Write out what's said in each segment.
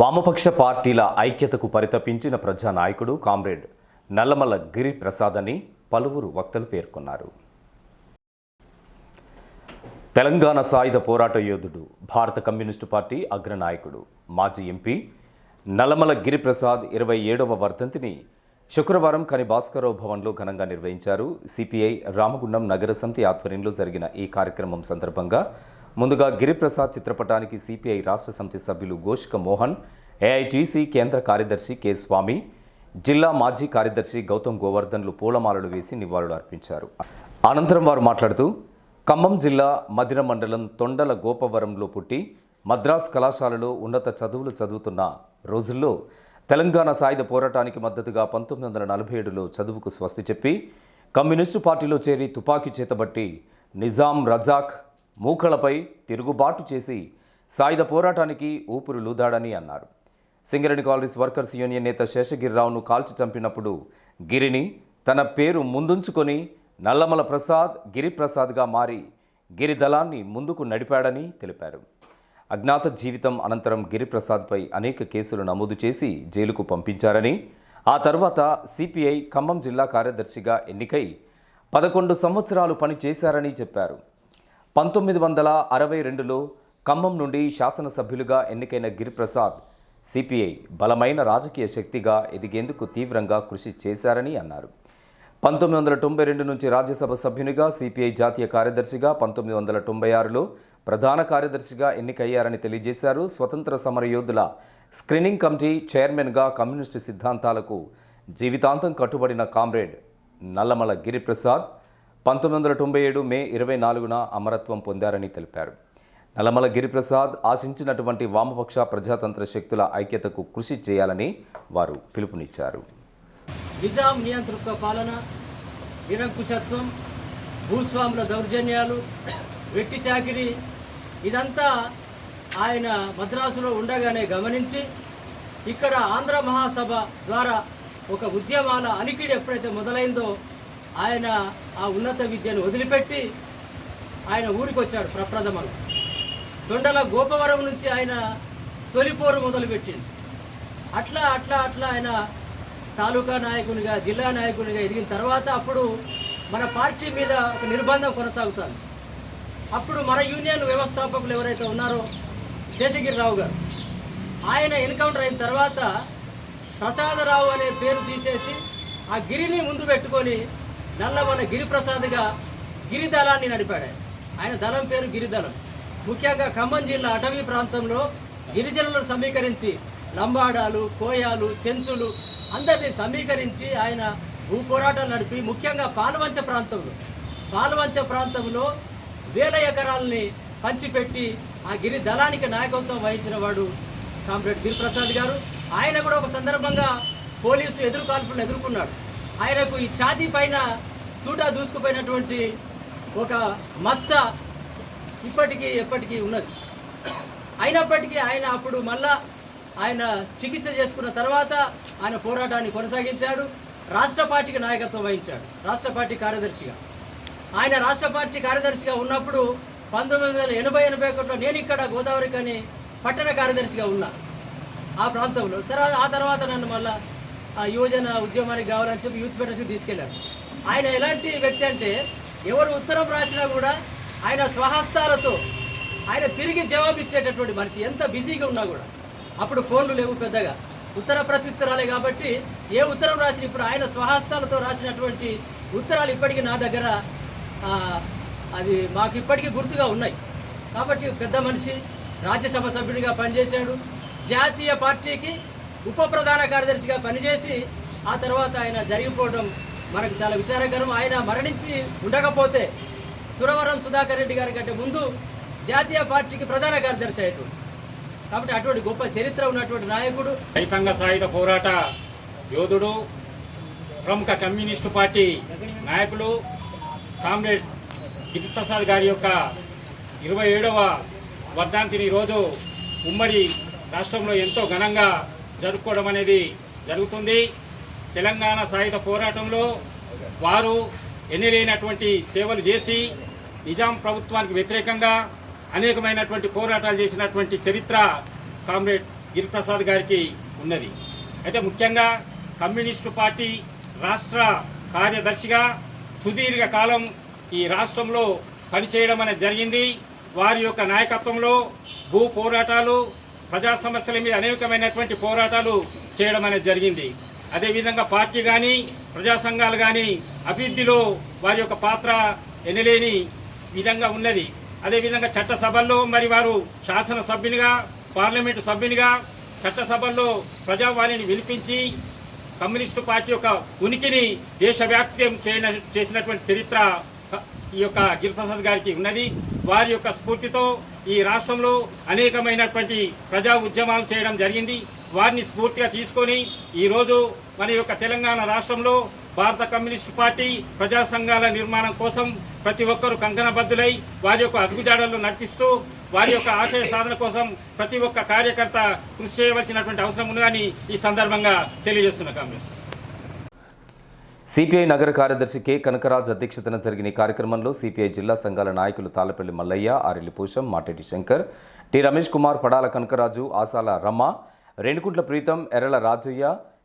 వామపక్ష పార్టీల ఐక్యతకు పరితపించిన ప్రజానాయకుడు కామ్రేడ్ నల్లమల్ల గిరి ప్రసాద్ అని పలువురు వక్తలు పేర్కొన్నారు. తెలంగాణ సాయుధ పోరాట యోధుడు భారత కమ్యూనిస్టు పార్టీ అగ్రనాయకుడు మాజీ ఎంపీ నల్లమల గిరిప్రసాద్ ఇరవై ఏడవ వర్ధంతిని శుక్రవారం కని భాస్కరరావు భవన్లో ఘనంగా నిర్వహించారు. సిపిఐ రామగుండం నగర సమితి ఆధ్వర్యంలో జరిగిన ఈ కార్యక్రమం సందర్భంగా ముందుగా గిరిప్రసాద్ చిత్రపటానికి సిపిఐ రాష్ట్ర సమితి సభ్యులు గోషిక మోహన్ ఏఐటీసీ కేంద్ర కార్యదర్శి కె స్వామి జిల్లా మాజీ కార్యదర్శి గౌతమ్ గోవర్ధన్లు పూలమాలలు వేసి నివాళులు అర్పించారు. అనంతరం వారు మాట్లాడుతూ ఖమ్మం జిల్లా మదిర మండలం తొండల గోపవరంలో పుట్టి మద్రాస్ కళాశాలలో ఉన్నత చదువులు చదువుతున్న రోజుల్లో తెలంగాణ సాయుధ పోరాటానికి మద్దతుగా పంతొమ్మిది వందల నలభై ఏడులో చదువుకు స్వస్తి చెప్పి కమ్యూనిస్టు పార్టీలో చేరి తుపాకీ చేతబట్టి నిజాం రజాక్ మూకలపై తిరుగుబాటు చేసి సాయుధ పోరాటానికి ఊపిరి లూదాడని అన్నారు. సింగరేణి కాలనీస్ వర్కర్స్ యూనియన్ నేత శేషగిరిరావును కాల్చి చంపినప్పుడు గిరిని తన పేరు ముందుంచుకొని నల్లమల ప్రసాద్ గిరిప్రసాద్గా మారి గిరి దళాన్ని ముందుకు నడిపాడని తెలిపారు. అజ్ఞాత జీవితం అనంతరం గిరిప్రసాద్పై అనేక కేసులు నమోదు చేసి జైలుకు పంపించారని ఆ తర్వాత సిపిఐ ఖమ్మం జిల్లా కార్యదర్శిగా ఎన్నికై పదకొండు సంవత్సరాలు పనిచేశారని చెప్పారు. పంతొమ్మిది వందల అరవై రెండులో ఖమ్మం నుండి శాసనసభ్యులుగా ఎన్నికైన గిరిప్రసాద్ సిపిఐ బలమైన రాజకీయ శక్తిగా ఎదిగేందుకు తీవ్రంగా కృషి చేశారని అన్నారు. పంతొమ్మిది వందల తొంభై రెండు నుంచి రాజ్యసభ సభ్యునిగా సిపిఐ జాతీయ కార్యదర్శిగా పంతొమ్మిది వందల తొంభై ఆరులో ప్రధాన కార్యదర్శిగా ఎన్నికయ్యారని తెలియజేశారు. స్వతంత్ర సమర యోధుల స్క్రీనింగ్ కమిటీ చైర్మన్గా కమ్యూనిస్టు సిద్ధాంతాలకు జీవితాంతం కట్టుబడిన కామ్రేడ్ నల్లమల గిరిప్రసాద్ పంతొమ్మిది వందల తొంభై ఏడు మే ఇరవై నాలుగున అమరత్వం పొందారని తెలిపారు. నల్లమల గిరిప్రసాద్ ఆశించినటువంటి వామపక్ష ప్రజాతంత్ర శక్తుల ఐక్యతకు కృషి చేయాలని వారు పిలుపునిచ్చారు. నిజాం నియంతృత్వ పాలన నిరంకుశత్వం భూస్వాముల దౌర్జన్యాలు వెట్టి చాకిరి ఇదంతా ఆయన మద్రాసులో ఉండగానే గమనించి ఇక్కడ ఆంధ్ర మహాసభ ద్వారా ఒక ఉద్యమాల అలికిడి ఎప్పుడైతే మొదలైందో ఆయన ఆ ఉన్నత విద్యను వదిలిపెట్టి ఆయన ఊరికి వచ్చాడు ప్రప్రథమంగా. తొండల గోపవరం నుంచి ఆయన తొలిపోరు మొదలుపెట్టింది. అట్లా అట్లా అట్లా ఆయన తాలూకా నాయకునిగా జిల్లా నాయకునిగా ఎదిగిన తర్వాత అప్పుడు మన పార్టీ మీద ఒక నిర్బంధం కొనసాగుతుంది. అప్పుడు మన యూనియన్ వ్యవస్థాపకులు ఎవరైతే ఉన్నారో శేషగిరిరావు గారు. ఆయన ఎన్కౌంటర్ అయిన తర్వాత ప్రసాదరావు అనే పేరు తీసేసి ఆ గిరిని ముందు పెట్టుకొని నల్లమల గిరిప్రసాద్గా గిరిదళాన్ని నడిపాడు ఆయన. ఆయన దళం పేరు గిరిదళం. ముఖ్యంగా ఖమ్మం జిల్లా అటవీ ప్రాంతంలో గిరిజనులను సమీకరించి లంబాడాలు కోయాలు చెంచులు అందరినీ సమీకరించి ఆయన భూ పోరాటాలు నడిపి ముఖ్యంగా పాలవంచ ప్రాంతంలో పాలవంచ ప్రాంతంలో వేల ఎకరాలని పంచిపెట్టి ఆ గిరి దళానికి నాయకత్వం వహించిన వాడు కామ్రేడ్ గిరిప్రసాద్ గారు. ఆయన కూడా ఒక సందర్భంగా పోలీసు ఎదురు కాల్పులను ఎదుర్కొన్నాడు. ఆయనకు ఈ ఛాతీ పైన చూటా దూసుకుపోయినటువంటి ఒక మచ్చ ఇప్పటికీ ఎప్పటికీ ఉన్నది. అయినప్పటికీ ఆయన అప్పుడు మళ్ళా ఆయన చికిత్స చేసుకున్న తర్వాత ఆయన పోరాటాన్ని కొనసాగించాడు రాష్ట్ర పార్టీకి నాయకత్వం వహించాడు రాష్ట్ర పార్టీ కార్యదర్శిగా. ఆయన రాష్ట్ర పార్టీ కార్యదర్శిగా ఉన్నప్పుడు పంతొమ్మిది వందల ఎనభై ఎనభై ఒకటిలో నేను ఇక్కడ గోదావరి కానీ పట్టణ కార్యదర్శిగా ఉన్నా ఆ ప్రాంతంలో. సరే ఆ తర్వాత నన్ను మళ్ళీ యువజన ఉద్యమానికి కావాలని చెప్పి యూత్ ఫెడరేషన్ తీసుకెళ్ళారు. ఆయన ఎలాంటి వ్యక్తి అంటే ఎవరు ఉత్తరం రాసినా కూడా ఆయన స్వహస్తాలతో ఆయన తిరిగి జవాబు ఇచ్చేటటువంటి మనిషి. ఎంత బిజీగా ఉన్నా కూడా అప్పుడు ఫోన్లు లేవు పెద్దగా. ఉత్తర ప్రత్యుత్తరాలే కాబట్టి ఏ ఉత్తరం రాసిన ఇప్పుడు ఆయన స్వహస్తాలతో రాసినటువంటి ఉత్తరాలు ఇప్పటికీ నా దగ్గర అది మాకు ఇప్పటికీ గుర్తుగా ఉన్నాయి. కాబట్టి పెద్ద మనిషి రాజ్యసభ సభ్యుడిగా పనిచేశాడు. జాతీయ పార్టీకి ఉప ప్రధాన కార్యదర్శిగా పనిచేసి ఆ తర్వాత ఆయన జరిగిపోవడం మనకు చాలా విచారకరం. ఆయన మరణించి ఉండకపోతే సురవరం సుధాకర్ రెడ్డి గారి కంటే ముందు జాతీయ పార్టీకి ప్రధాన కార్యదర్శి అయ్యేటువంటి కాబట్టి అటువంటి గొప్ప చరిత్ర ఉన్నటువంటి నాయకుడు రైతాంగ సాయుధ పోరాట యోధుడు ప్రముఖ కమ్యూనిస్టు పార్టీ నాయకులు కామ్రేడ్ గిరిప్రసాద్ గారి యొక్క ఇరవై ఏడవ వర్ధంతిని ఈరోజు ఉమ్మడి రాష్ట్రంలో ఎంతో ఘనంగా జరుపుకోవడం అనేది జరుగుతుంది. తెలంగాణ సాయుధ పోరాటంలో వారు ఎన్నలేనటువంటి సేవలు చేసి నిజాం ప్రభుత్వానికి వ్యతిరేకంగా అనేకమైనటువంటి పోరాటాలు చేసినటువంటి చరిత్ర కామ్రేడ్ గిరిప్రసాద్ గారికి ఉన్నది. అయితే ముఖ్యంగా కమ్యూనిస్టు పార్టీ రాష్ట్ర కార్యదర్శిగా సుదీర్ఘ కాలం ఈ రాష్ట్రంలో పనిచేయడం అనేది జరిగింది. వారి యొక్క నాయకత్వంలో భూ పోరాటాలు ప్రజా సమస్యల మీద అనేకమైనటువంటి పోరాటాలు చేయడం అనేది జరిగింది. అదేవిధంగా పార్టీ కానీ ప్రజా సంఘాలు కానీ అభివృద్ధిలో వారి యొక్క పాత్ర ఎనలేని విధంగా ఉన్నది. అదేవిధంగా చట్టసభల్లో మరి వారు శాసనసభ్యునిగా పార్లమెంటు సభ్యునిగా చట్టసభల్లో ప్రజావాణిని వినిపించి కమ్యూనిస్టు పార్టీ యొక్క ఉనికిని దేశవ్యాప్తం చేయన చేసినటువంటి చరిత్ర ఈ యొక్క గిరిప్రసాద్ గారికి ఉన్నది. వారి యొక్క స్ఫూర్తితో ఈ రాష్ట్రంలో అనేకమైనటువంటి ప్రజా ఉద్యమాలు చేయడం జరిగింది. వారిని స్ఫూర్తిగా తీసుకొని ఈరోజు మన యొక్క తెలంగాణ రాష్ట్రంలో భారత కమ్యూనిస్టు పార్టీ ప్రజా సంఘాల నిర్మాణం కోసం ప్రతి ఒక్కరూ కంకణబద్ధులై వారి యొక్క అడుగుజాడల్లో నడిపిస్తూ వారి యొక్క ఆశయ సాధన కోసం ప్రతి ఒక్క కార్యకర్త కృషి చేయవలసినటువంటి అవసరం ఉన్నదని ఈ సందర్భంగా తెలియజేస్తున్న కాంగ్రెస్. సిపిఐ నగర కార్యదర్శి కె. కనకరాజ్ అధ్యక్షతన జరిగిన ఈ కార్యక్రమంలో సిపిఐ జిల్లా సంఘాల నాయకులు తాళ్ళపల్లి మల్లయ్య ఆరెల్లి పూషం మాటేటి శంకర్ టి రమేష్ కుమార్ పడాల కనకరాజు ఆసాల రమ రేణుకుంట్ల ప్రీతం ఎర్రల రాజయ్య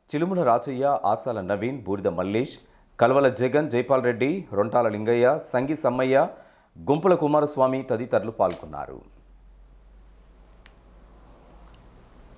చిలుముల రాజయ్య ఆసాల నవీన్ బూడిద మల్లేష్ కల్వల జగన్ జైపాల్ రెడ్డి రొంటాల లింగయ్య సంగి సమ్మయ్య గుంపుల కుమారస్వామి తదితరులు పాల్గొన్నారు.